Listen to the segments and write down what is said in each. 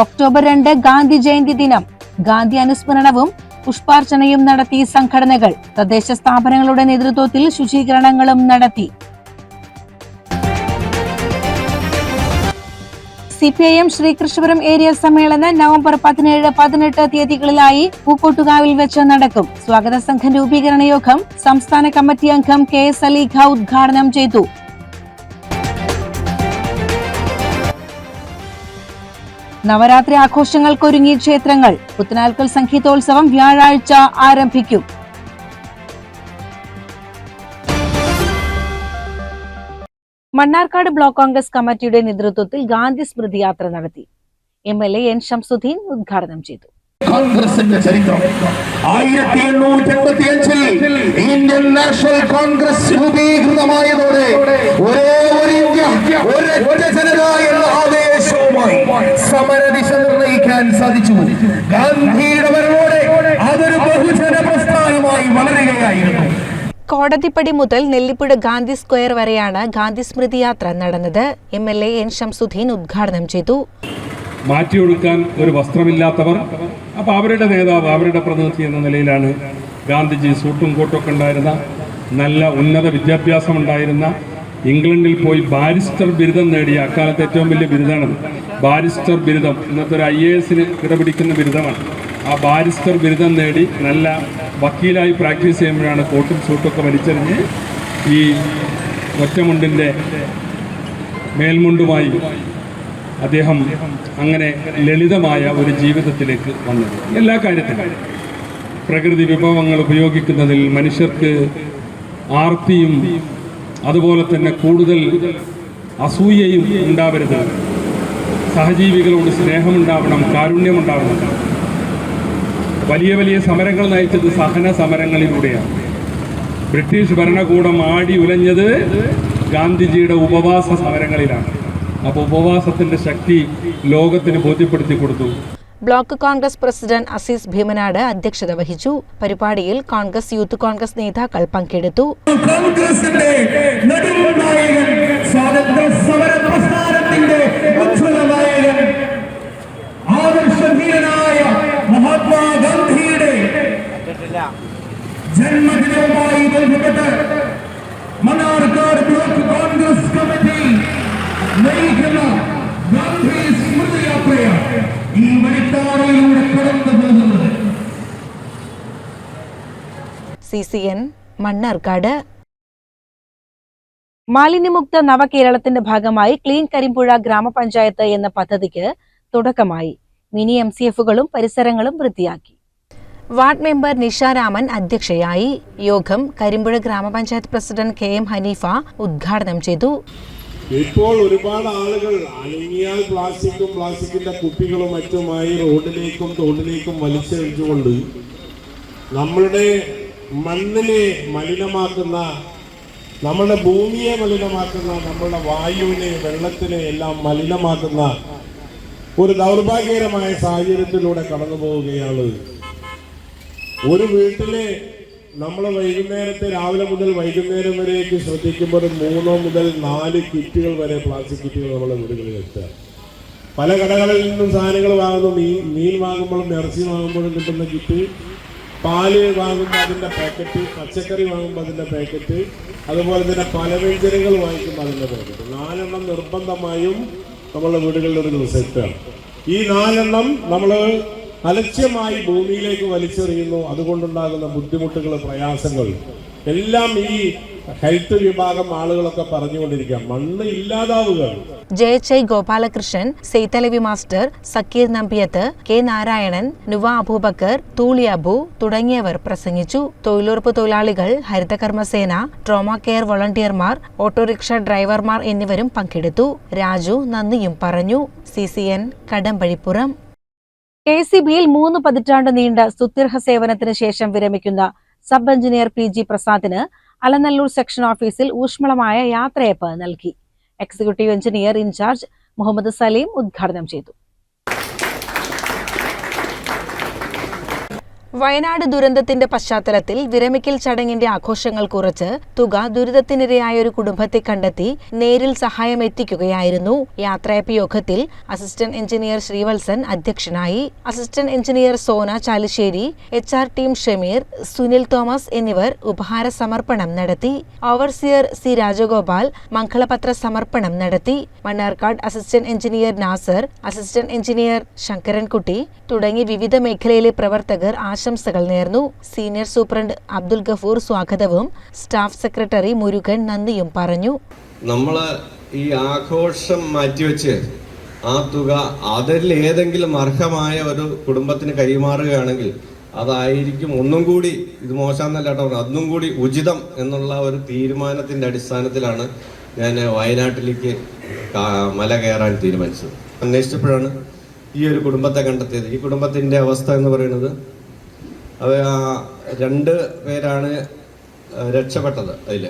October രണ്ട് ഗാന്ധി ജയന്തി ദിനം. ഗാന്ധി അനുസ്മരണവും പുഷ്പാർച്ചനയും നടത്തി സംഘടനകൾ തദ്ദേശ സ്ഥാപനങ്ങളുടെ നേതൃത്വത്തിൽ ശുചീകരണങ്ങളും നടത്തി. സിപിഐഎം ശ്രീകൃഷ്ണപുരം ഏരിയ സമ്മേളനം നവംബർ പതിനേഴ് പതിനെട്ട് തീയതികളിലായി പൂക്കോട്ടുകാവിൽ വെച്ച് നടക്കും. സ്വാഗത സംഘം രൂപീകരണ യോഗം സംസ്ഥാന കമ്മിറ്റി അംഗം കെ എസ് അലീഖ ഉദ്ഘാടനം ചെയ്തു. നവരാത്രി ആഘോഷങ്ങൾക്കൊരുങ്ങിയ ക്ഷേത്രങ്ങൾ പുത്തനാൽക്കൽ സംഗീതോത്സവം വ്യാഴാഴ്ച ആരംഭിക്കും. മണ്ണാർക്കാട് ബ്ലോക്ക് കോൺഗ്രസ് കമ്മിറ്റിയുടെ നേതൃത്വത്തിൽ ഗാന്ധി സ്മൃതി യാത്ര നടത്തി. M L A N Shamsudheen ഉദ്ഘാടനം ചെയ്തു. കോൺഗ്രസിന്റെ ചരിത്രം. ആയിരത്തി എണ്ണൂറ്റി എൺപത്തി അഞ്ചിൽ ഇന്ത്യൻ നാഷണൽ കോൺഗ്രസ് രൂപീകൃതമായതോടെ ഒരേ ഒരു ഇന്ത്യ ഒരൊറ്റ ജനത എന്ന ആവേശവുമായി സമരദിശ നിർണയിക്കാൻ സാധിച്ചു. ഗാന്ധിയുടെ വരവോടെ അതൊരു ബഹുജന പ്രസ്ഥാനമായി വളരുകയായിരുന്നു. കോടതിപ്പടി മുതൽ നെല്ലിപ്പുഴ ഗാന്ധി സ്ക്വയർ വരെയാണ് ഗാന്ധി സ്മൃതി യാത്ര നടന്നത്. M L A N Shamsudheen ഉദ്ഘാടനം ചെയ്തു. മാറ്റിയൊടുക്കാൻ ഒരു വസ്ത്രമില്ലാത്തവർ. അപ്പോൾ അവരുടെ നേതാവ് അവരുടെ പ്രതിനിധി എന്ന നിലയിലാണ് ഗാന്ധിജി സൂട്ടും കോട്ടൊക്കെ ഉണ്ടായിരുന്ന നല്ല ഉന്നത വിദ്യാഭ്യാസം ഉണ്ടായിരുന്ന ഇംഗ്ലണ്ടിൽ പോയി ബാരിസ്റ്റർ ബിരുദം നേടിയ അക്കാലത്ത് ഏറ്റവും വലിയ ബിരുദമാണ് ബാരിസ്റ്റർ ബിരുദം ഇന്നത്തെ ഒരു ഐ എ എസിന് കിടപിടിക്കുന്ന ബിരുദമാണ്. ആ ബാരിസ്റ്റർ ബിരുദം നേടി നല്ല വക്കീലായി പ്രാക്ടീസ് ചെയ്യുമ്പോഴാണ് കോട്ടും സൂട്ടൊക്കെ വലിച്ചെറിഞ്ഞ് ഈ ഒറ്റമുണ്ടിന്റെ മേൽമുണ്ടുമായി അദ്ദേഹം അങ്ങനെ ലളിതമായ ഒരു ജീവിതത്തിലേക്ക് വന്നത്. എല്ലാ കാര്യത്തിലും. പ്രകൃതി വിഭവങ്ങൾ ഉപയോഗിക്കുന്നതിൽ മനുഷ്യർക്ക് ആർത്തിയും അതുപോലെ തന്നെ കൂടുതൽ അസൂയയും ഉണ്ടാവരുത്. സഹജീവികളോട് സ്നേഹമുണ്ടാവണം കാരുണ്യമുണ്ടാവണം. വലിയ വലിയ സമരങ്ങൾ നയിച്ചത് സഹന സമരങ്ങളിലൂടെയാണ്. ബ്രിട്ടീഷ് ഭരണകൂടം ആടി ഉലഞ്ഞത് ഗാന്ധിജിയുടെ ഉപവാസ സമരങ്ങളിലാണ്. അപ്പോൾ ഉപവാസത്തിന്റെ ശക്തി ലോകത്തിന് ബോധ്യപ്പെടുത്തി കൊടുത്തു. ബ്ലോക്ക് കോൺഗ്രസ് പ്രസിഡന്റ് അസീസ് ഭീമനാട് അധ്യക്ഷത വഹിച്ചു. പരിപാടിയിൽ കോൺഗ്രസ് യൂത്ത് കോൺഗ്രസ് നേതാക്കൾ പങ്കെടുത്തു. മഹാത്മാഗാന്ധിയുടെ ജന്മദിനവുമായി ബന്ധപ്പെട്ട് മണ്ണാർക്കാട് ബ്ലോക്ക് കോൺഗ്രസ് കമ്മിറ്റി നയിക്കുന്ന ഗാന്ധി സ്മൃതിയാത്രയാണ് ഈ വഴിത്താറയിലൂടെ കടന്നു പോകുന്നത്. C C N Mannarkkad. മാലിന്യമുക്ത നവകേരളത്തിന്റെ ഭാഗമായി ക്ലീൻ കരിമ്പുഴ ഗ്രാമപഞ്ചായത്ത് എന്ന പദ്ധതിക്ക് തുടക്കമായി. മിനി എം സി എഫുകളും പരിസരങ്ങളും വൃത്തിയാക്കി. വാർഡ് മെമ്പർ നിഷാരാമൻ അധ്യക്ഷയായി. യോഗം കരിമ്പുഴ ഗ്രാമപഞ്ചായത്ത് പ്രസിഡന്റ് കെ എം ഹനീഫ ഉദ്ഘാടനം ചെയ്തു. ഇപ്പോൾ ഒരുപാട് ആളുകൾ അനങ്ങിയാൽ പ്ലാസ്റ്റിക്കും പ്ലാസ്റ്റിക്കിന്റെ കുപ്പികളും മറ്റുമായി റോഡിലേക്കും തോട്ടിലേക്കും വലിച്ചെറിഞ്ഞുകൊണ്ട് നമ്മളുടെ മണ്ണിനെ മലിനമാക്കുന്ന നമ്മുടെ ഭൂമിയെ മലിനമാക്കുന്ന നമ്മളുടെ വായുവിനെ വെള്ളത്തിനെ എല്ലാം മലിനമാക്കുന്ന ഒരു ദൗർഭാഗ്യകരമായ സാഹചര്യത്തിലൂടെ കടന്നു പോവുകയാണ് ഒരു വീട്ടിലെ നമ്മൾ വൈകുന്നേരത്തെ രാവിലെ മുതൽ വൈകുന്നേരം വരെയൊക്കെ ശ്രദ്ധിക്കുമ്പോൾ മൂന്നോ മുതൽ നാല് കിറ്റുകൾ വരെ പ്ലാസ്റ്റിക് കിറ്റുകൾ നമ്മളെ വീടുകളിൽ എത്തുക. പല കടകളിൽ നിന്നും സാധനങ്ങൾ വാങ്ങുന്നു. മീൻ മീൻ വാങ്ങുമ്പോഴും ഇറച്ചി വാങ്ങുമ്പോഴും കിട്ടുന്ന കിറ്റ്. പാൽ വാങ്ങുമ്പോൾ അതിന്റെ പാക്കറ്റ്. പച്ചക്കറി വാങ്ങുമ്പോൾ അതിന്റെ പാക്കറ്റ്. അതുപോലെ തന്നെ പല പലവ്യഞ്ജനങ്ങൾ വാങ്ങിക്കുമ്പോൾ അതിന്റെ പാക്കറ്റ്. നാലെണ്ണം നിർബന്ധമായും നമ്മളുടെ വീടുകളിൽ ഒരു ദിവസം ഈ നാലെണ്ണം നമ്മൾ അലക്ഷ്യമായി ഭൂമിയിലേക്ക് വലിച്ചെറിയുന്നു. അതുകൊണ്ടുണ്ടാകുന്ന ബുദ്ധിമുട്ടുകൾ പ്രയാസങ്ങൾ. എല്ലാം ഈ ഹെൽത്ത് വിഭാഗം ആളുകളൊക്കെ പറഞ്ഞുകൊണ്ടിരിക്കുക മണ്ണ് ഇല്ലാതാവുകയാണ്. ജയച്ചൈ ഗോപാലകൃഷ്ണൻ സെയ്തലവി മാസ്റ്റർ സക്കീർ നമ്പിയത്ത് കെ നാരായണൻ നുവ അബൂബക്കർ തൂളി അബു തുടങ്ങിയവർ പ്രസംഗിച്ചു. തൊഴിലുറപ്പ് തൊഴിലാളികൾ ഹരിതകർമ്മസേന ട്രോമ കെയർ വോളണ്ടിയർമാർ ഓട്ടോറിക്ഷ ഡ്രൈവർമാർ എന്നിവരും പങ്കെടുത്തു. രാജു നന്ദിയും പറഞ്ഞു. C C N Kadambazhipuram. K C ബിയിൽ മൂന്ന് പതിറ്റാണ്ട് നീണ്ട സുത്യർഹ സേവനത്തിന് ശേഷം വിരമിക്കുന്ന സബ് എഞ്ചിനീയർ പി ജി പ്രസാദിന് അലനല്ലൂർ സെക്ഷൻ ഓഫീസിൽ ഊഷ്മളമായ യാത്രയപ്പ് നൽകി. Executive engineer in charge Muhammad Saleem ഉദ്ഘാടനം ചെയ്തു. വയനാട് ദുരന്തത്തിന്റെ പശ്ചാത്തലത്തിൽ വിരമിക്കൽ ചടങ്ങിന്റെ ആഘോഷങ്ങൾ കുറച്ച് തുക ദുരിതത്തിനിരയായ ഒരു കുടുംബത്തെ കണ്ടെത്തി നേരിൽ സഹായം എത്തിക്കുകയായിരുന്നു. യാത്രയപ്പ് യോഗത്തിൽ അസിസ്റ്റന്റ് എഞ്ചിനീയർ ശ്രീവത്സൻ അധ്യക്ഷനായി. Assistant engineer Sona Chalissery H R team Shameer Sunil Thomas എന്നിവർ ഉപഹാര സമർപ്പണം നടത്തി. ഓവർസിയർ സി രാജഗോപാൽ മംഗളപത്ര സമർപ്പണം നടത്തി. Mannarkkad assistant engineer Nasar assistant engineer Sankarankutty തുടങ്ങി വിവിധ മേഖലയിലെ പ്രവർത്തകർ ആശംസകൾ നേർന്നു. സീനിയർ സൂപ്രണ്ട് അബ്ദുൽ ഗഫൂർ സ്വാഗതവും. സ്റ്റാഫ് സെക്രട്ടറി മുരുകൻ നന്ദിയും പറഞ്ഞു. നമ്മൾ ഈ ആഘോഷം മാറ്റിവെച്ച് ആ തുക അതിൽ ഏതെങ്കിലും അർഹമായ ഒരു കുടുംബത്തിന് കൈമാറുകയാണെങ്കിൽ അതായിരിക്കും ഒന്നും കൂടി ഇത് മോശമെന്നല്ല കേട്ടോ പറഞ്ഞത്, കൂടി ഉചിതം എന്നുള്ള ഒരു തീരുമാനത്തിന്റെ അടിസ്ഥാനത്തിലാണ് ഞാൻ വയനാട്ടിലേക്ക് മല കയറാൻ തീരുമാനിച്ചത്. അന്വേഷിച്ചപ്പോഴാണ് ഈ ഒരു കുടുംബത്തെ കണ്ടെത്തിയത്. ഈ കുടുംബത്തിന്റെ അവസ്ഥ എന്ന് പറയുന്നത് ആ രണ്ട് പേരാണ് രക്ഷപ്പെട്ടത് അതിൽ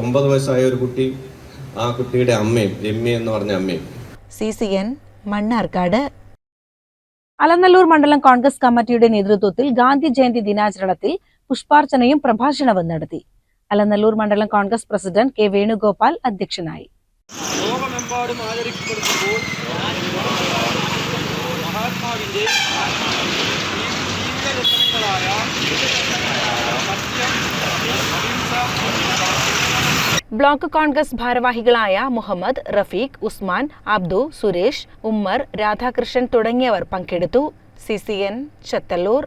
ഒമ്പത് വയസ്സായ ഒരു കുട്ടി ആ കുട്ടിയുടെ അമ്മയും രമ്യ എന്ന് പറഞ്ഞ അമ്മയും. C C N Mannarkkad. Alanallur മണ്ഡലം കോൺഗ്രസ് കമ്മിറ്റിയുടെ നേതൃത്വത്തിൽ ഗാന്ധി ജയന്തി ദിനാചരണത്തിൽ പുഷ്പാർച്ചനയും പ്രഭാഷണവും നടത്തി. അലനല്ലൂർ മണ്ഡലം കോൺഗ്രസ് പ്രസിഡന്റ് കെ വേണുഗോപാൽ അധ്യക്ഷനായി. ലോകമെമ്പാടും ആദരിക്കപ്പെടുമ്പോൾ ബ്ലോക്ക് കോൺഗ്രസ് ഭാരവാഹികളായ മുഹമ്മദ് റഫീഖ് ഉസ്മാൻ അബ്ദു സുരേഷ് ഉമ്മർ രാധാകൃഷ്ണൻ തുടങ്ങിയവർ പങ്കെടുത്തു. C C N Chathallur.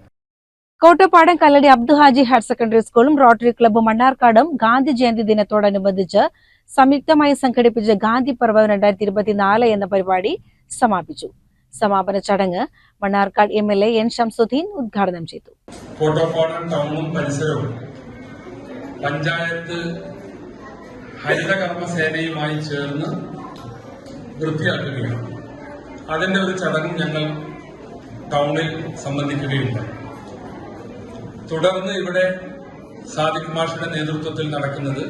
Kottappadam Kalladi Abdu Haji higher secondary സ്കൂളും റോട്ടറി ക്ലബ്ബും മണ്ണാർക്കാടും ഗാന്ധി ജയന്തി ദിനത്തോടനുബന്ധിച്ച് സംയുക്തമായി സംഘടിപ്പിച്ച ഗാന്ധി പർവം രണ്ടായിരത്തി ഇരുപത്തിനാല് എന്ന പരിപാടി സമാപിച്ചു. സമാപന ചടങ്ങ് Mannarkkad M L A N Shamsudheen ഉദ്ഘാടനം ചെയ്തു. കോട്ടപ്പാടം ടൗണും പരിസരവും പഞ്ചായത്ത് ഹരിതകർമ്മസേനയുമായി ചേർന്ന് വൃത്തിയാക്കുകയാണ്. അതിന്റെ ഒരു ചടങ്ങ് ഞങ്ങൾ ടൗണിൽ സംബന്ധിക്കുകയുണ്ട്. തുടർന്ന് ഇവിടെ സാദിഖ് മാഷിന്റെ നേതൃത്വത്തിൽ നടക്കുന്നത്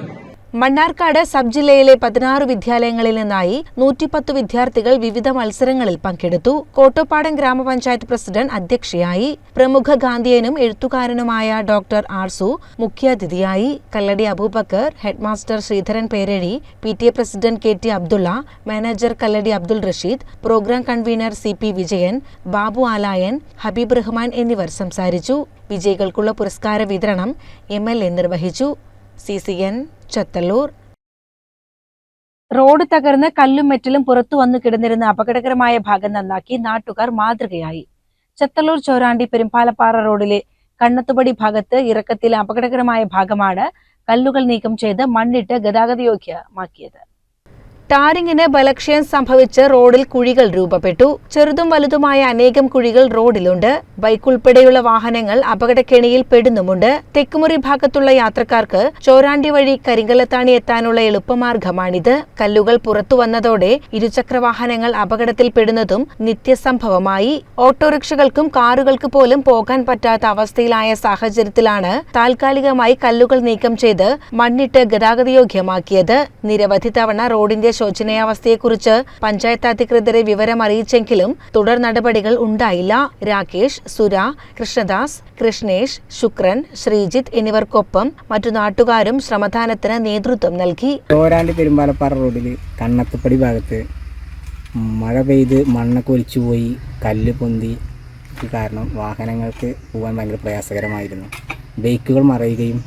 മണ്ണാർക്കാട് സബ് ജില്ലയിലെ പതിനാറ് വിദ്യാലയങ്ങളിൽ നിന്നായി നൂറ്റിപ്പത്ത് വിദ്യാർത്ഥികൾ വിവിധ മത്സരങ്ങളിൽ പങ്കെടുത്തു. കോട്ടോപ്പാടം ഗ്രാമപഞ്ചായത്ത് പ്രസിഡന്റ് അധ്യക്ഷയായി. പ്രമുഖ ഗാന്ധിയനും എഴുത്തുകാരനുമായ ഡോക്ടർ ആർസു മുഖ്യാതിഥിയായി. Kalladi Aboobacker headmaster Sreedharan Perazhi P T A president K T Abdulla manager Kalladi Abdul Rasheed programme convener C P Vijayan Babu Alayan Habeeb Rahman എന്നിവർ സംസാരിച്ചു. വിജയികൾക്കുള്ള പുരസ്കാര വിതരണം എം എൽ എ നിർവഹിച്ചു. C C N Chathallur. Road തകർന്ന് കല്ലും മെറ്റലും പുറത്തു വന്നു കിടന്നിരുന്ന അപകടകരമായ ഭാഗം നന്നാക്കി നാട്ടുകാർ മാതൃകയായി. ചത്തല്ലൂർ ചോരാണ്ടി പെരുമ്പാലപ്പാറ റോഡിലെ കണ്ണത്തുപടി ഭാഗത്ത് ഇറക്കത്തിലെ അപകടകരമായ ഭാഗമാണ് കല്ലുകൾ നീക്കം ചെയ്ത് മണ്ണിട്ട് ഗതാഗതയോഗ്യമാക്കിയത്. ടാറിങ്ങിന് ബലക്ഷയം സംഭവിച്ച് റോഡിൽ കുഴികൾ രൂപപ്പെട്ടു. ചെറുതും വലുതുമായ അനേകം കുഴികൾ റോഡിലുണ്ട്. ബൈക്ക് ഉൾപ്പെടെയുള്ള വാഹനങ്ങൾ അപകടക്കെണിയിൽ പെടുന്നുമുണ്ട്. തെക്കുമുറി ഭാഗത്തുള്ള യാത്രക്കാർക്ക് ചോരാണ്ടി വഴി കരിങ്കലത്താണി എത്താനുള്ള എളുപ്പമാർഗമാണിത്. കല്ലുകൾ പുറത്തു വന്നതോടെ ഇരുചക്ര വാഹനങ്ങൾ അപകടത്തിൽപ്പെടുന്നതും നിത്യസംഭവമായി. ഓട്ടോറിക്ഷകൾക്കും കാറുകൾക്ക് പോലും പോകാൻ പറ്റാത്ത അവസ്ഥയിലായ സാഹചര്യത്തിലാണ് താൽക്കാലികമായി കല്ലുകൾ നീക്കം ചെയ്ത് മണ്ണിട്ട് ഗതാഗതയോഗ്യമാക്കിയത്. നിരവധി തവണ റോഡിന്റെ ശോചനീയാവസ്ഥയെക്കുറിച്ച് പഞ്ചായത്ത് അധികൃതരെ വിവരം അറിയിച്ചെങ്കിലും തുടർ നടപടികൾ ഉണ്ടായില്ല. രാകേഷ് സുര കൃഷ്ണദാസ് കൃഷ്ണേഷ് ശുക്രൻ ശ്രീജിത്ത് എന്നിവർക്കൊപ്പം മറ്റു നാട്ടുകാരും ശ്രമദാനത്തിന് നേതൃത്വം നൽകി. ചോരാണ്ടി പെരുമ്പാലപ്പാറ റോഡിൽ കണ്ണത്തുപ്പടി ഭാഗത്ത് മഴ പെയ്ത് മണ്ണൊക്കെ ഒലിച്ചു പോയി കല്ല് പൊന്തി കാരണം വാഹനങ്ങൾക്ക് പോകാൻ ഭയങ്കര പ്രയാസകരമായിരുന്നു. ബൈക്കുകൾ മറയുകയും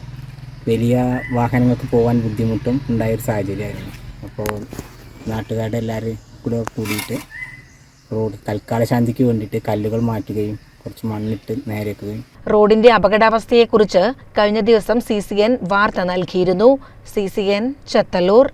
വലിയ വാഹനങ്ങൾക്ക് പോകാൻ ബുദ്ധിമുട്ടും ഉണ്ടായൊരു സാഹചര്യമായിരുന്നു. അപ്പോൾ നാട്ടുകാരുടെ എല്ലാവരും കൂടെ കൂടിയിട്ട് റോഡ് തൽക്കാല ശാന്തിക്ക് വേണ്ടിയിട്ട് കല്ലുകൾ മാറ്റുകയും കുറച്ച് മണ്ണിട്ട് നേരെക്കുകയും റോഡിന്റെ അപകടാവസ്ഥയെക്കുറിച്ച് കഴിഞ്ഞ ദിവസം സി സി എൻ വാർത്ത നൽകിയിരുന്നു. C C N Chathallur.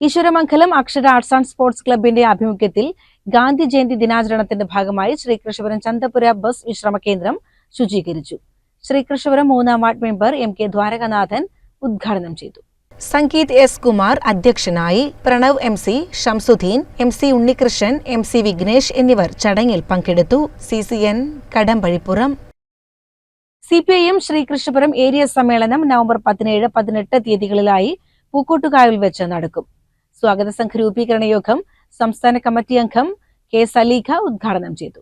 Eswaramangalam Akshara arts and sports ക്ലബിന്റെ ആഭിമുഖ്യത്തിൽ ഗാന്ധി ജയന്തി ദിനാചരണത്തിന്റെ ഭാഗമായി ശ്രീകൃഷ്ണപുരം ചന്തപുര ബസ് വിശ്രമ കേന്ദ്രം ശുചീകരിച്ചു. ശ്രീകൃഷ്ണപുരം മൂന്നാം ward member M K Dwarakanathan ഉദ്ഘാടനം ചെയ്തു. സംഗീത് എസ് കുമാർ അധ്യക്ഷനായി Pranav M C Shamsudheen M C Unnikrishnan M C Vignesh എന്നിവർ ചടങ്ങിൽ പങ്കെടുത്തു. C C N Kadambazhipuram. C P I M Sreekrishnapuram area സമ്മേളനം നവംബർ പതിനേഴ് പതിനെട്ട് തീയതികളിലായി പൂക്കോട്ടുകാവിൽ വെച്ച് നടക്കും. സ്വാഗത സംഘ രൂപീകരണ യോഗം സംസ്ഥാന കമ്മിറ്റി അംഗം കെ സലീഖ ഉദ്ഘാടനം ചെയ്തു.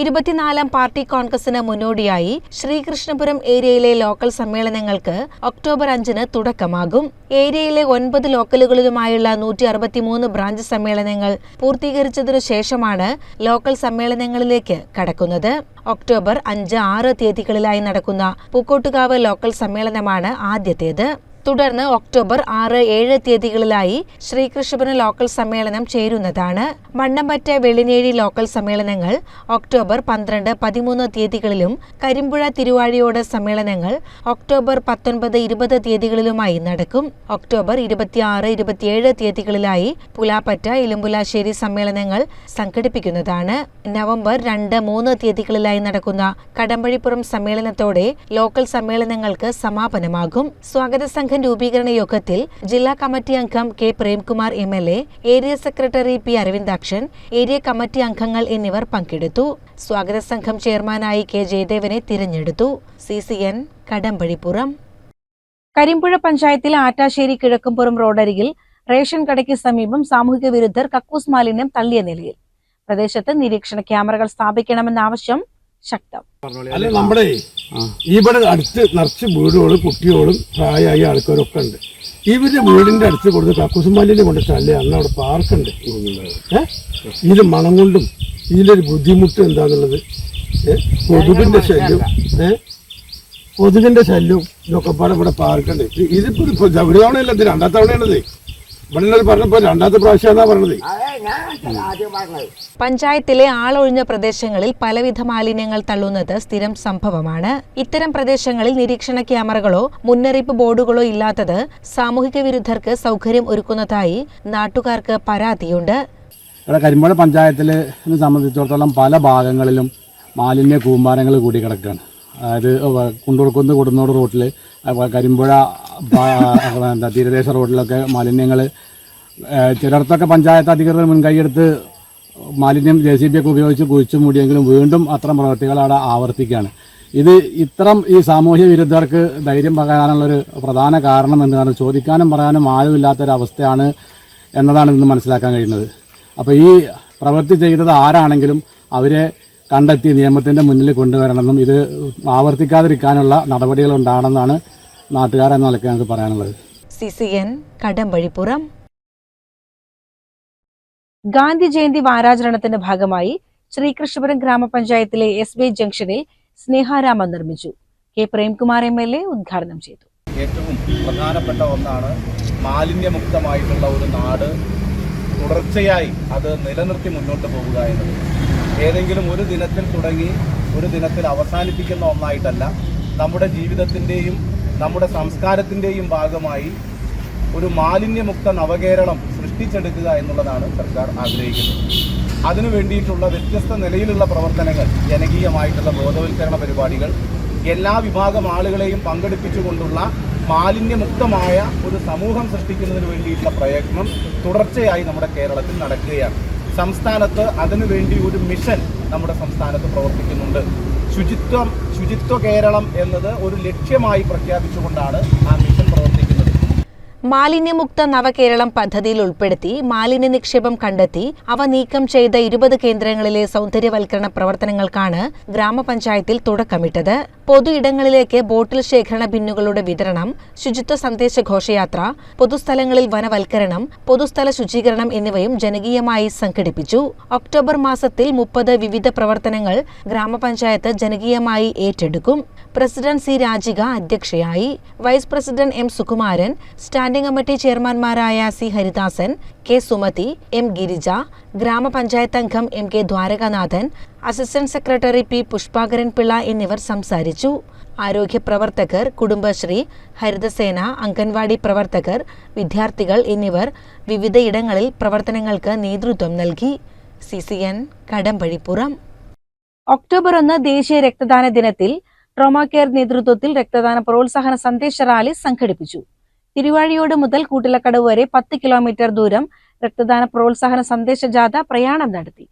ഇരുപത്തിനാലാം പാർട്ടി കോൺഗ്രസിന് മുന്നോടിയായി ശ്രീകൃഷ്ണപുരം ഏരിയയിലെ ലോക്കൽ സമ്മേളനങ്ങൾക്ക് ഒക്ടോബർ അഞ്ചിന് തുടക്കമാകും. ഏരിയയിലെ ഒൻപത് ലോക്കലുകളിലുമായുള്ള നൂറ്റി അറുപത്തിമൂന്ന് ബ്രാഞ്ച് സമ്മേളനങ്ങൾ പൂർത്തീകരിച്ചതിനു ശേഷമാണ് ലോക്കൽ സമ്മേളനങ്ങളിലേക്ക് കടക്കുന്നത്. ഒക്ടോബർ അഞ്ച് ആറ് തീയതികളിലായി നടക്കുന്ന പൂക്കോട്ടുകാവ് ലോക്കൽ സമ്മേളനമാണ് ആദ്യത്തേത്. തുടർന്ന് ഒക്ടോബർ ആറ് ഏഴ് തീയതികളിലായി ശ്രീകൃഷ്ണപുരം ലോക്കൽ സമ്മേളനം ചേരുന്നതാണ്. മണ്ണമ്പറ്റ വെള്ളിനേഴി ലോക്കൽ സമ്മേളനങ്ങൾ ഒക്ടോബർ പന്ത്രണ്ട് പതിമൂന്ന് തീയതികളിലും കരിമ്പുഴ തിരുവാഴിയോട് സമ്മേളനങ്ങൾ ഒക്ടോബർ പത്തൊൻപത് ഇരുപത് തീയതികളിലുമായി നടക്കും. ഒക്ടോബർ ഇരുപത്തിയാറ് ഇരുപത്തിയേഴ് തീയതികളിലായി പുലാപ്പറ്റ ഇലുമ്പുലാശ്ശേരി സമ്മേളനങ്ങൾ സംഘടിപ്പിക്കുന്നതാണ്. നവംബർ രണ്ട് മൂന്ന് തീയതികളിലായി നടക്കുന്ന കടമ്പഴിപ്പുറം സമ്മേളനത്തോടെ ലോക്കൽ സമ്മേളനങ്ങൾക്ക് സമാപനമാകും. സ്വാഗത സംഘം രൂപീകരണ യോഗത്തിൽ ജില്ലാ കമ്മിറ്റി അംഗം K Premkumar M L A area secretary P Aravindakshan area committee അംഗങ്ങൾ എന്നിവർ പങ്കെടുത്തു. സ്വാഗത സംഘം ചെയർമാനായി കെ ജയദേവനെ തിരഞ്ഞെടുത്തു. C C N Kadambazhipuram Karimpuzha പഞ്ചായത്തിൽ ആറ്റാശ്ശേരി കിഴക്കുംപുറം റോഡരികിൽ റേഷൻ കടയ്ക്ക് സമീപം സാമൂഹിക വിരുദ്ധർ കക്കൂസ് മാലിന്യം തള്ളിയ നിലയിൽ. പ്രദേശത്ത് നിരീക്ഷണ ക്യാമറകൾ സ്ഥാപിക്കണമെന്ന ആവശ്യം ശക്തം. അല്ല നമ്മുടെ ഇവിടെ അടുത്ത് നിറച്ച് വീടുകളും കുട്ടികളും പ്രായമായ ആൾക്കാരൊക്കെ ഉണ്ട്. ഇവരുടെ വീടിന്റെ അടുത്ത് കൊടുത്ത് കക്കുസുമാലിന്റെ കൊണ്ട് തല്ലേ അന്ന് അവിടെ പാർക്കുണ്ട്. ഇത് മണം കൊണ്ടും ഇതിലൊരു ബുദ്ധിമുട്ട് എന്താന്നുള്ളത് കൊതുകിന്റെ ശല്യം കൊതുകിന്റെ ശല്യം ഇതൊക്കെ പാടെ ഇവിടെ പാർക്കുണ്ട്. ഇത് ഇതിപ്പോ ഇപ്പൊ ഒരു തവണയല്ല ഇത്? രണ്ടാം തവണയാണത് പഞ്ചായത്തിലെ ആളൊഴിഞ്ഞ പ്രദേശങ്ങളിൽ പലവിധ മാലിന്യങ്ങൾ തള്ളുന്നത് സ്ഥിരം സംഭവമാണ്. ഇത്തരം പ്രദേശങ്ങളിൽ നിരീക്ഷണ ക്യാമറകളോ മുന്നറിയിപ്പ് ബോർഡുകളോ ഇല്ലാത്തത് സാമൂഹിക വിരുദ്ധർക്ക് സൗകര്യം ഒരുക്കുന്നതായി നാട്ടുകാർക്ക് പരാതിയുണ്ട്. ഇവിടെ കരിമ്പുഴ പഞ്ചായത്തിൽ സംബന്ധിച്ചിടത്തോളം പല ഭാഗങ്ങളിലും മാലിന്യ കൂമ്പാരങ്ങൾ കൂടി കിടക്കുകയാണ്. അതായത് കുണ്ടൂർക്കുന്ന് കൊടുന്നോട് റൂട്ടിൽ കരിമ്പുഴ എന്താ തീരദേശ റോഡിലൊക്കെ മാലിന്യങ്ങൾ ചിലയിടത്തൊക്കെ പഞ്ചായത്ത് അധികൃതർ മുൻകൈയെടുത്ത് മാലിന്യം ജെ സി ബി ഒക്കെ ഉപയോഗിച്ച് കുഴിച്ചു മൂടിയെങ്കിലും വീണ്ടും അത്തരം പ്രവൃത്തികൾ അവിടെ ആവർത്തിക്കുകയാണ്. ഇത് ഇത്തരം ഈ സാമൂഹ്യ വിരുദ്ധർക്ക് ധൈര്യം പകരാനുള്ളൊരു പ്രധാന കാരണം എന്താണ്? ചോദിക്കാനും പറയാനും ആരുമില്ലാത്തൊരവസ്ഥയാണ് എന്നതാണ് ഇന്ന് മനസ്സിലാക്കാൻ കഴിയുന്നത്. അപ്പോൾ ഈ പ്രവൃത്തി ചെയ്തത് ആരാണെങ്കിലും അവരെ കണ്ടെത്തി നിയമത്തിന്റെ മുന്നിൽ കൊണ്ടുവരണമെന്നും ഇത് ആവർത്തിക്കാതിരിക്കാനുള്ള നടപടികൾ ഉണ്ടാകണമെന്നാണ് നാട്ടുകാരെന്ന നിലയ്ക്ക് ഞങ്ങൾക്ക് പറയാനുള്ളത്. C C N Kadambazhipuram. Gandhi Jayanti വാരാചരണത്തിന്റെ ഭാഗമായി ശ്രീകൃഷ്ണപുരം ഗ്രാമപഞ്ചായത്തിലെ എസ് ബി ജംഗ്ഷനിൽ സ്നേഹാരാമം നിർമ്മിച്ചു. K Premkumar M L A ഉദ്ഘാടനം ചെയ്തു. ഏറ്റവും പ്രധാനപ്പെട്ട ഒന്നാണ് മാലിന്യമുക്തമായിട്ടുള്ള ഒരു നാട് തുടർച്ചയായി അത് നിലനിർത്തി മുന്നോട്ട് പോവുക എന്നത്. ഏതെങ്കിലും ഒരു ദിനത്തിൽ തുടങ്ങി ഒരു ദിനത്തിൽ അവസാനിപ്പിക്കുന്ന ഒന്നായിട്ടല്ല നമ്മുടെ ജീവിതത്തിന്റെയും നമ്മുടെ സംസ്കാരത്തിന്റെയും ഭാഗമായി ഒരു മാലിന്യമുക്ത നവകേരളം സൃഷ്ടിച്ചെടുക്കുക എന്നുള്ളതാണ് സർക്കാർ ആഗ്രഹിക്കുന്നത്. അതിനു വേണ്ടിയിട്ടുള്ള വ്യത്യസ്ത നിലയിലുള്ള പ്രവർത്തനങ്ങൾ ജനകീയമായിട്ടുള്ള ബോധവൽക്കരണ പരിപാടികൾ എല്ലാ വിഭാഗം ആളുകളെയും പങ്കെടുപ്പിച്ചുകൊണ്ടുള്ള മാലിന്യമുക്തമായ ഒരു സമൂഹം സൃഷ്ടിക്കുന്നതിന് വേണ്ടിയിട്ടുള്ള പ്രയത്നം തുടർച്ചയായി നമ്മുടെ കേരളത്തിൽ നടക്കുകയാണ്. സംസ്ഥാനത്ത് അതിനുവേണ്ടി ഒരു മിഷൻ നമ്മുടെ സംസ്ഥാനത്ത് പ്രവർത്തിക്കുന്നുണ്ട്. ശുചിത്വം ശുചിത്വ കേരളം എന്നത് ഒരു ലക്ഷ്യമായി പ്രഖ്യാപിച്ചുകൊണ്ടാണ് ആ മാലിന്യമുക്ത നവകേരളം പദ്ധതിയിൽ ഉൾപ്പെടുത്തി മാലിന്യ നിക്ഷേപം കണ്ടെത്തി അവ നീക്കം ചെയ്ത ഇരുപത് കേന്ദ്രങ്ങളിലെ സൗന്ദര്യവൽക്കരണ പ്രവർത്തനങ്ങൾക്കാണ് ഗ്രാമപഞ്ചായത്തിൽ തുടക്കമിട്ടത്. പൊതു ഇടങ്ങളിലേക്ക് ബോട്ടിൽ ശേഖരണ ബിന്നുകളുടെ വിതരണം ശുചിത്വ സന്ദേശ ഘോഷയാത്ര പൊതുസ്ഥലങ്ങളിൽ വനവൽക്കരണം പൊതുസ്ഥല ശുചീകരണം എന്നിവയും ജനകീയമായി സംഘടിപ്പിച്ചു. ഒക്ടോബർ മാസത്തിൽ മുപ്പത് വിവിധ പ്രവർത്തനങ്ങൾ ഗ്രാമപഞ്ചായത്ത് ജനകീയമായി ഏറ്റെടുക്കും. പ്രസിഡന്റ് സി രാജിക അധ്യക്ഷയായി. Vice president M Sukumaran standing committee ചെയർമാൻമാരായ C Haridasan K Sumathi M Girija ഗ്രാമപഞ്ചായത്ത് അംഗം M K Dwarakanathan assistant secretary P Pushpakaran Pillai എന്നിവർ സംസാരിച്ചു. ആരോഗ്യ പ്രവർത്തകർ കുടുംബശ്രീ ഹരിതസേന അംഗൻവാടി പ്രവർത്തകർ വിദ്യാർത്ഥികൾ എന്നിവർ വിവിധയിടങ്ങളിൽ പ്രവർത്തനങ്ങൾക്ക് നേതൃത്വം നൽകി. C C N Kadambazhipuram. October ഒന്ന് ദേശീയ രക്തദാന ദിനത്തിൽ ട്രോമാ കെയർ നേതൃത്വത്തിൽ രക്തദാന പ്രോത്സാഹന സന്ദേശ റാലി സംഘടിപ്പിച്ചു. തിരുവാഴിയോട് മുതൽ കൂട്ടിലക്കടവ് വരെ പത്ത് കിലോമീറ്റർ ദൂരം രക്തദാന പ്രോത്സാഹന സന്ദേശ ജാഥ പ്രയാണം നടത്തി.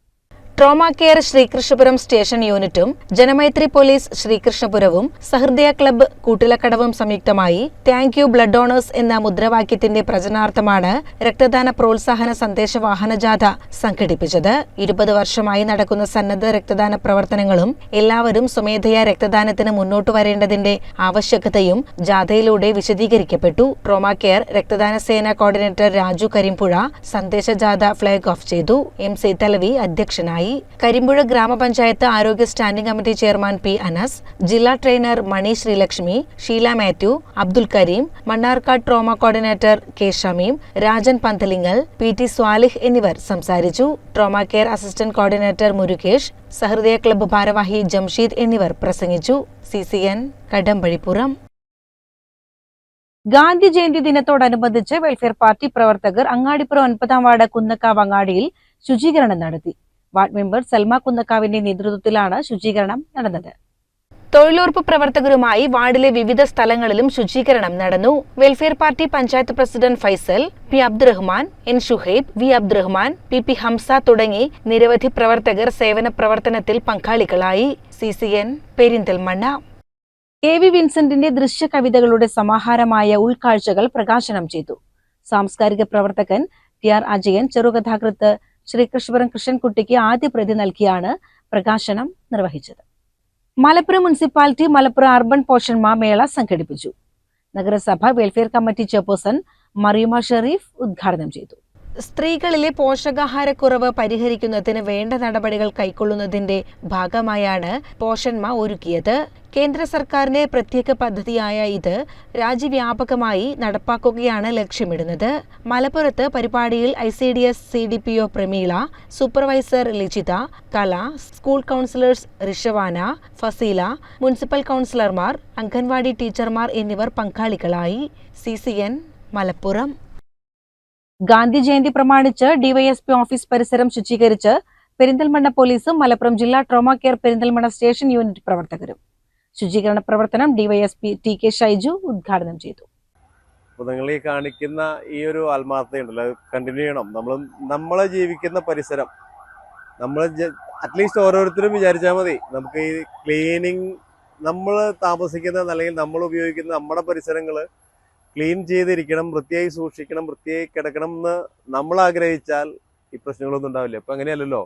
ട്രോമാ കെയർ ശ്രീകൃഷ്ണപുരം സ്റ്റേഷൻ യൂണിറ്റും ജനമൈത്രി പോലീസ് ശ്രീകൃഷ്ണപുരവും സഹൃദയ ക്ലബ്ബ് കൂട്ടിലക്കടവും സംയുക്തമായി താങ്ക് യു ബ്ലഡ് ഡോണേഴ്സ് എന്ന മുദ്രാവാക്യത്തിന്റെ പ്രചരണാർത്ഥമാണ് രക്തദാന പ്രോത്സാഹന സന്ദേശ വാഹന ജാഥ സംഘടിപ്പിച്ചത്. ഇരുപത് വർഷമായി നടക്കുന്ന സന്നദ്ധ രക്തദാന പ്രവർത്തനങ്ങളും എല്ലാവരും സ്വമേധയാ രക്തദാനത്തിന് മുന്നോട്ട് വരേണ്ടതിന്റെ ആവശ്യകതയും ജാഥയിലൂടെ വിശദീകരിക്കപ്പെട്ടു. ട്രോമ കെയർ രക്തദാന സേന കോർഡിനേറ്റർ രാജു കരിമ്പുഴ സന്ദേശ ജാഥ ഫ്ളാഗ് ഓഫ് ചെയ്തു. എം സി തലവി അധ്യക്ഷനായി കരിമ്പുഴ ഗ്രാമപഞ്ചായത്ത് ആരോഗ്യ standing committee chairman P Anas ജില്ലാ trainer Mani Sreelakshmi Sheela Mathew Abdul Kareem Mannarkkad trauma coordinator K Shameem Rajan Panthalingal P T Swalih എന്നിവർ സംസാരിച്ചു. Trauma care assistant coordinator Murukesh Sahrudaya club ഭാരവാഹി ജംഷീദ് എന്നിവർ പ്രസംഗിച്ചു. C C N Kadambazhipuram. Gandhi Jayanti ദിനത്തോടനുബന്ധിച്ച് welfare party പ്രവർത്തകർ അങ്ങാടിപ്പുറം ഒൻപതാം ward Kunnakkavu അങ്ങാടിയിൽ ശുചീകരണം നടത്തി. വാർഡ് മെമ്പർ സൽമ കുന്നക്കാവിന്റെ നേതൃത്വത്തിലാണ് ശുചീകരണം നടന്നത്. തൊഴിലുറപ്പ് പ്രവർത്തകരുമായി വാർഡിലെ വിവിധ സ്ഥലങ്ങളിലും ശുചീകരണം നടന്നു. Welfare Party panchayat president Faisal P Abdurahman N Shuhaib V Abdurahman P P Hamsa തുടങ്ങി നിരവധി പ്രവർത്തകർ സേവന പ്രവർത്തനത്തിൽ പങ്കാളികളായി. C C N Perinthalmanna. A V വിൻസെന്റിന്റെ ദൃശ്യ കവിതകളുടെ സമാഹാരമായ ഉൾക്കാഴ്ചകൾ പ്രകാശനം ചെയ്തു. സാംസ്കാരിക പ്രവർത്തകൻ ടി ആർ അജയൻ ചെറുകഥാകൃത്ത് ശ്രീകൃഷ്ണപുരം കൃഷ്ണൻകുട്ടിക്ക് ആദ്യ പ്രതി നൽകിയാണ് പ്രകാശനം നിർവഹിച്ചത്. മലപ്പുറം മുനിസിപ്പാലിറ്റി മലപ്പുറം അർബൻ പോഷൻ മേള സംഘടിപ്പിച്ചു. നഗരസഭ welfare committee chairperson Mariyuma Shereef ഉദ്ഘാടനം ചെയ്തു. സ്ത്രീകളിലെ പോഷകാഹാരക്കുറവ് പരിഹരിക്കുന്നതിന് വേണ്ട നടപടികൾ കൈക്കൊള്ളുന്നതിന്റെ ഭാഗമായാണ് പോഷന്മ ഒരുക്കിയത്. കേന്ദ്ര സർക്കാരിന്റെ പ്രത്യേക പദ്ധതിയായ ഇത് രാജ്യവ്യാപകമായി നടപ്പാക്കുകയാണ് ലക്ഷ്യമിടുന്നത്. മലപ്പുറത്ത് പരിപാടിയിൽ I C D S C D P O Prameela supervisor Lijitha Kala school counsellors Rishavana Faseela municipal കൗൺസിലർമാർ അംഗൻവാടി ടീച്ചർമാർ എന്നിവർ പങ്കാളികളായി. C C N Malappuram. Gandhi Jayanti പ്രമാണിച്ച് ഡിവൈഎസ്പി ഓഫീസ് പരിസരം ശുചീകരിച്ച് പെരിന്തൽമണ്ണ പോലീസും മലപ്പുറം ജില്ലാ trauma care Perinthalmanna station unit പ്രവർത്തകരും. ശുചീകരണ പ്രവർത്തനം ഡിവൈഎസ്പി ടി കെ ഷൈജു ഉദ്ഘാടനം ചെയ്തു. അപ്പോൾ നിങ്ങൾ ഈ കാണിക്കുന്ന ഈ ഒരു ആത്മാർത്ഥതയുണ്ടല്ലോ. കണ്ടിന്യൂ ചെയ്യണം. നമ്മൾ നമ്മൾ ജീവിക്കുന്ന പരിസരം. നമ്മൾ അറ്റ്ലീസ്റ്റ് ഓരോരുത്തരും വിചാരിച്ചാൽ മതി. നമുക്ക് ഈ ക്ലീനിങ് നമ്മൾ താമസിക്കുന്ന അല്ലെങ്കിൽ നമ്മൾ ഉപയോഗിക്കുന്ന നമ്മുടെ പരിസരങ്ങൾ ക്ലീൻ ചെയ്തിരിക്കണം വൃത്തിയായി സൂക്ഷിക്കണം വൃത്തിയായി കിടക്കണം എന്ന് നമ്മൾ ആഗ്രഹിച്ചാൽ ഈ പ്രശ്നങ്ങളൊന്നും ഉണ്ടാവില്ല. ഇപ്പം അങ്ങനെയല്ലല്ലോ.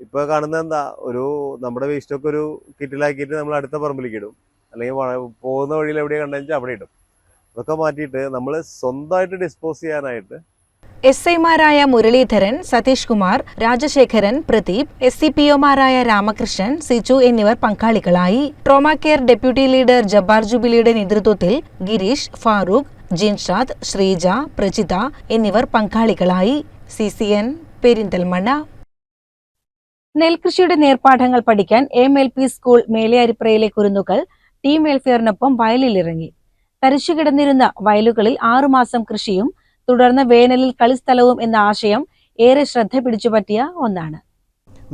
ഇപ്പോൾ കാണുന്നത് എന്താ? ഒരു നമ്മുടെ വേസ്റ്റൊക്കെ ഒരു കിറ്റിലാക്കിയിട്ട് നമ്മൾ അടുത്ത പറമ്പിലേക്ക് ഇടും അല്ലെങ്കിൽ പോകുന്ന വഴിയിൽ എവിടെയാണ് കണ്ടെങ്കിൽ അവിടെ ഇടും അതൊക്കെ മാറ്റിയിട്ട് നമ്മൾ സ്വന്തമായിട്ട് ഡിസ്പോസ് ചെയ്യാനായിട്ട് എസ് ഐമാരായ Muraleedharan Satheesh Kumar Rajasekharan Pradeep S C P ഒമാരായ Ramakrishnan Siju എന്നിവർ പങ്കാളികളായി. Trauma care deputy leader Jabbar ജുബിലിയുടെ നേതൃത്വത്തിൽ ഗിരീഷ് ഫാറൂഖ് ജിൻഷാദ് ശ്രീജ പ്രജിത എന്നിവർ പങ്കാളികളായി. C C N Perinthalmanna. നെൽകൃഷിയുടെ നേർപ്പാഠങ്ങൾ പഠിക്കാൻ എം എൽ പി സ്കൂൾ മേലയാരിപ്രയിലെ കുരുന്നുകൾ ടീം വെൽഫെയറിനൊപ്പം വയലിലിറങ്ങി. തരിശുകിടന്നിരുന്ന വയലുകളിൽ ആറുമാസം കൃഷിയും തുടർന്ന് വേനലിൽ കളിസ്ഥലവും എന്ന ആശയം ഏറെ ശ്രദ്ധ പിടിച്ചുപറ്റിയ ഒന്നാണ്.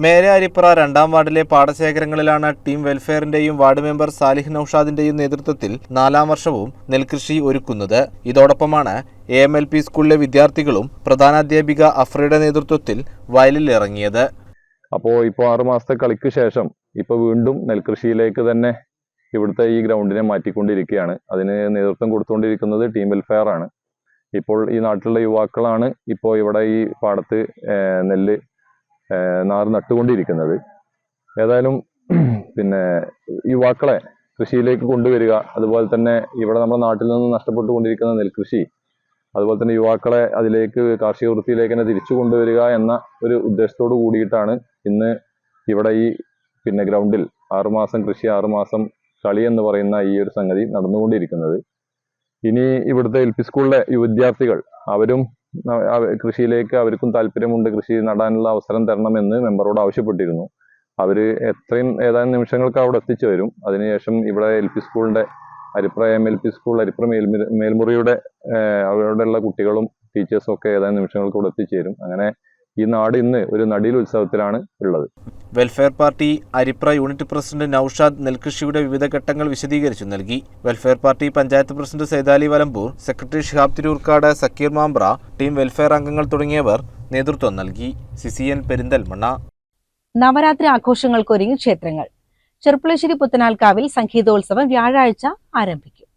മേലെ അരിപ്പുറ രണ്ടാം വാർഡിലെ പാടശേഖരങ്ങളിലാണ് ടീം വെൽഫെയറിന്റെയും വാർഡ് മെമ്പർ സാലിഹ് നൌഷാദിന്റെയും നേതൃത്വത്തിൽ നാലാം വർഷവും നെൽകൃഷി ഒരുക്കുന്നത്. ഇതോടൊപ്പമാണ് എ എം എൽ പി സ്കൂളിലെ വിദ്യാർത്ഥികളും പ്രധാനാധ്യാപിക അഫ്രയുടെ നേതൃത്വത്തിൽ വയലിൽ ഇറങ്ങിയത്. അപ്പോൾ ഇപ്പോൾ ആറു മാസത്തെ കളിക്ക് ശേഷം ഇപ്പോൾ വീണ്ടും നെൽകൃഷിയിലേക്ക് തന്നെ ഇവിടുത്തെ ഈ ഗ്രൗണ്ടിനെ മാറ്റിക്കൊണ്ടിരിക്കുകയാണ്. അതിന് നേതൃത്വം കൊടുത്തുകൊണ്ടിരിക്കുന്നത് ടീം വെൽഫെയർ ആണ്. ഇപ്പോൾ ഈ നാട്ടിലുള്ള യുവാക്കളാണ് ഇപ്പോൾ ഇവിടെ ഈ പാടത്ത് നെല്ല് നാറ് നട്ടുകൊണ്ടിരിക്കുന്നത്. ഏതായാലും പിന്നെ യുവാക്കളെ കൃഷിയിലേക്ക് കൊണ്ടുവരിക അതുപോലെ തന്നെ ഇവിടെ നമ്മുടെ നാട്ടിൽ നിന്ന് നഷ്ടപ്പെട്ടുകൊണ്ടിരിക്കുന്ന നെൽകൃഷി അതുപോലെ തന്നെ യുവാക്കളെ അതിലേക്ക് കാർഷിക വൃത്തിയിലേക്ക് തന്നെ തിരിച്ചു കൊണ്ടുവരിക എന്ന ഒരു ഉദ്ദേശത്തോട് കൂടിയിട്ടാണ് ഇന്ന് ഇവിടെ ഈ പിന്നെ ഗ്രൗണ്ടിൽ ആറുമാസം കൃഷി ആറുമാസം കളി എന്ന് പറയുന്ന ഈ ഒരു സംഗതി നടന്നുകൊണ്ടിരിക്കുന്നത്. ഇനി ഇവിടുത്തെ എൽ പി സ്കൂളിലെ വിദ്യാർത്ഥികൾ അവരും കൃഷിയിലേക്ക് അവർക്കും താല്പര്യമുണ്ട് കൃഷി നടാനുള്ള അവസരം തരണമെന്ന് മെമ്പറോട് ആവശ്യപ്പെട്ടിരുന്നു. അവർ എത്രയും ഏതാനും നിമിഷങ്ങൾക്ക് അവിടെ എത്തിച്ചു വരും. അതിനുശേഷം ഇവിടെ എൽ പി സ്കൂളിന്റെ Arippra M L P school Arippra Melmuri മേൽമുറിയുടെ അവിടെയുള്ള കുട്ടികളും ടീച്ചേഴ്സും ഒക്കെ ഏതാനും നിമിഷങ്ങൾക്ക് ഇവിടെ എത്തിച്ചേരും അങ്ങനെ ഈ നാട് ഇന്ന് ഒരു നടീൽ ഉത്സവത്തിലാണ് ഉള്ളത്. Welfare party Aripra unit president Noushad നെൽകൃഷിയുടെ വിവിധ ഘട്ടങ്ങൾ വിശദീകരിച്ചു നൽകി. Welfare Party panchayat president Saithali Valambur secretary Shihab Tirurkad Zakir Mambra team welfare അംഗങ്ങൾ തുടങ്ങിയവർ നേതൃത്വം നൽകി. സിസിയൻ പെരിന്തൽമണ്ണ. നവരാത്രി ആഘോഷങ്ങൾക്കൊരുങ്ങി ക്ഷേത്രങ്ങൾ. ചെറുപ്പുളശ്ശേരി പുത്തനാൽക്കാവിൽ സംഗീതോത്സവം വ്യാഴാഴ്ച ആരംഭിക്കും.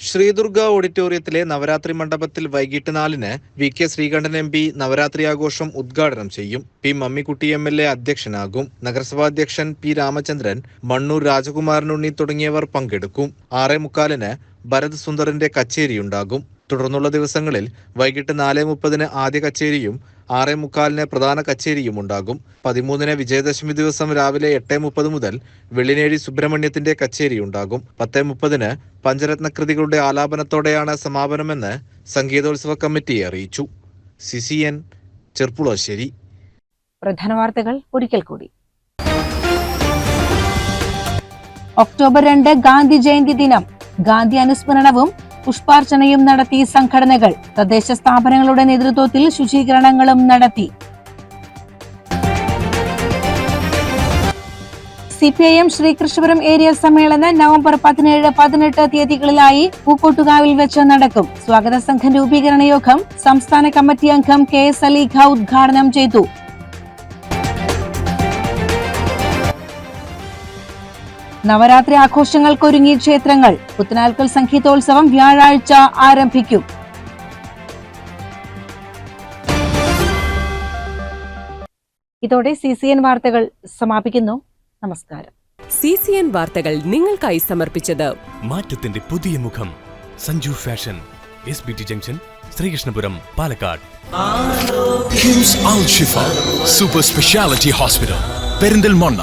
ശ്രീദുർഗ ഓഡിറ്റോറിയത്തിലെ നവരാത്രി മണ്ഡപത്തിൽ വൈകിട്ട് നാലിന് V K Sreekandan M P Navaratri ആഘോഷം ഉദ്ഘാടനം ചെയ്യും. P Mammikutty M L A അധ്യക്ഷനാകും. നഗരസഭാധ്യക്ഷൻ പി രാമചന്ദ്രൻ മണ്ണൂർ രാജകുമാരനുണ്ണി തുടങ്ങിയവർ പങ്കെടുക്കും. ആറേ മുക്കാലിന് ഭരത് സുന്ദറിന്റെ കച്ചേരിയുണ്ടാകും. തുടർന്നുള്ള ദിവസങ്ങളിൽ വൈകിട്ട് നാല് മുപ്പതിന് ആദ്യ കച്ചേരിയും ആറേ മുക്കാലിന് പ്രധാന കച്ചേരിയും ഉണ്ടാകും. പതിമൂന്നിന് വിജയദശമി ദിവസം രാവിലെ എട്ട് മുപ്പത് മുതൽ വെള്ളിനേഴി സുബ്രഹ്മണ്യത്തിന്റെ കച്ചേരിയുണ്ടാകും പത്തേ മുപ്പതിന് പഞ്ചരത്നകൃതികളുടെ ആലാപനത്തോടെയാണ് സമാപനമെന്ന് സംഗീതോത്സവ കമ്മിറ്റി അറിയിച്ചു. സിസിയൻ ചെർപ്പുളശ്ശേരി. പ്രധാന വാർത്തകൾ ഒരിക്കൽ കൂടി. ഒക്ടോബർ രണ്ട് ഗാന്ധി ജയന്തി ദിനം. ഗാന്ധി അനുസ്മരണവും പുഷ്പാർച്ചനയും നടത്തി സംഘടനകൾ തദ്ദേശ സ്ഥാപനങ്ങളുടെ നേതൃത്വത്തിൽ ശുചീകരണങ്ങളും നടത്തി. സിപിഐഎം ശ്രീകൃഷ്ണപുരം ഏരിയ സമ്മേളനം നവംബർ പതിനേഴ് പതിനെട്ട് തീയതികളിലായി പൂക്കോട്ടുകാവിൽ വെച്ച് നടക്കും. സ്വാഗത സംഘം രൂപീകരണ യോഗം സംസ്ഥാന കമ്മിറ്റി അംഗം കെ എസ് അലി ഖ ഉദ്ഘാടനം ചെയ്തു. നവരാത്രി ആഘോഷങ്ങൾക്കൊരുങ്ങിയ ക്ഷേത്രങ്ങൾ പുത്തനാൽക്കൽ സംഗീതോത്സവം വ്യാഴാഴ്ച ആരംഭിക്കും. ഇതോടെ സി സി എൻ വാർത്തകൾ സമാപിക്കുന്നു. നമസ്കാരം. സി സി എൻ വാർത്തകൾ നിങ്ങൾക്കായി സമർപ്പിച്ചത് മാറ്റത്തിന്റെ പുതിയ മുഖം. Sanju fashion S B T junction Sreekrishnapuram Palakkad. KIMS Al Shifa super speciality hospital Perinthalmanna